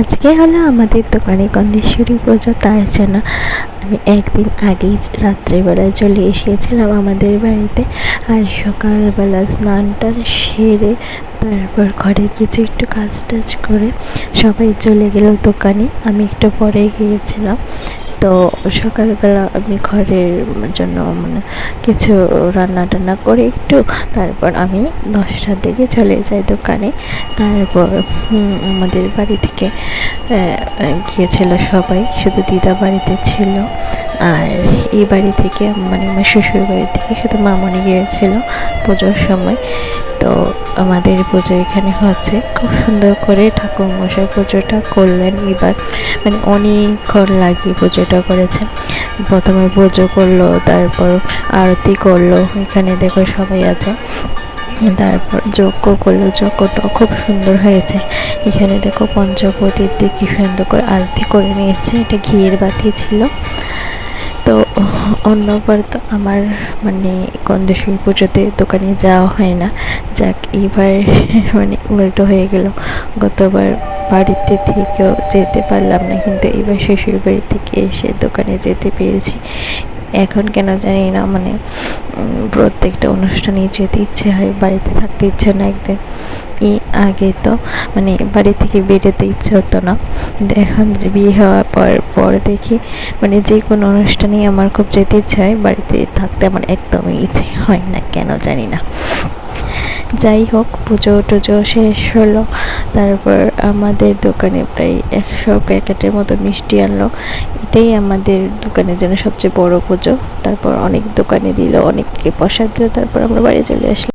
আজকে হলো আমাদের দোকানে গন্ধেশ্বরী পুজো, তার জন্য আমি একদিন আগেই রাত্রেবেলায় চলে এসেছিলাম আমাদের বাড়িতে আর সকালবেলা স্নান টান সেরে তারপর ঘরে কিছু একটু কাজ টাজ করে সবাই চলে গেল দোকানে। আমি একটু পরে গিয়েছিলাম। তো সকালবেলা আমি ঘরের জন্য মানে কিছু রান্না টান্না করে একটু তারপর আমি দশটার দিকে চলে যাই দোকানে। তারপর আমাদের বাড়ি থেকে গিয়েছিল সবাই, শুধু দিদা বাড়িতে ছিল। আর এই বাড়ি থেকে মানে আমার শ্বশুর বাড়ি থেকে শুধু মামনি গিয়েছিল পুজোর সময়। তো আমাদের পুজো এখানে হচ্ছে। খুব সুন্দর করে ঠাকুর মশাই পুজোটা করলেন এবার। মানে অনেকক্ষণ লাগিয়ে পুজোটা করেছেন। প্রথমে পুজো করল, তারপর আরতি করল, এখানে দেখো সবাই আছে। তারপর যজ্ঞ করল, যজ্ঞটা খুব সুন্দর হয়েছে। এখানে দেখো পঞ্চপ্রদীপ দিয়ে কি সুন্দর করে আরতি করে নিয়েছে। এটা ঘিয়ের বাতি ছিল। অন্যবার তো আমার মানে গন্ধেশ্বরী পুজোতে দোকানে যাওয়া হয় না। যাক এবার মানে উল্টো হয়ে গেল। গতবার বাড়িতে থেকেও যেতে পারলাম না, কিন্তু এবার শ্বশুর বাড়ি থেকে এসে দোকানে যেতে পেরেছি। এখন কেন জানি না মানে প্রত্যেকটা অনুষ্ঠানে যেতে ইচ্ছে হয়, বাড়িতে থাকতে ইচ্ছে না একদিন। এই আগে তো মানে বাড়ি থেকে বেরোতে ইচ্ছে হতো না। কিন্তু এখন বিয়ে হওয়ার পর পর দেখি মানে যে কোনো অনুষ্ঠানেই আমার খুব যেতে ইচ্ছে হয়, বাড়িতে থাকতে আমার একদমই ইচ্ছে হয় না, কেন জানি না। যাই হোক পুজো টুজো শেষ হলো। তারপর আমাদের দোকানে প্রায় একশো প্যাকেটের মতো মিষ্টি আনলো। এটাই আমাদের দোকানের জন্য সবচেয়ে বড় পুজো। তারপর অনেক দোকানে দিল, অনেককে প্রসাদ দিল, তারপর আমরা বাড়ি চলে আসলাম।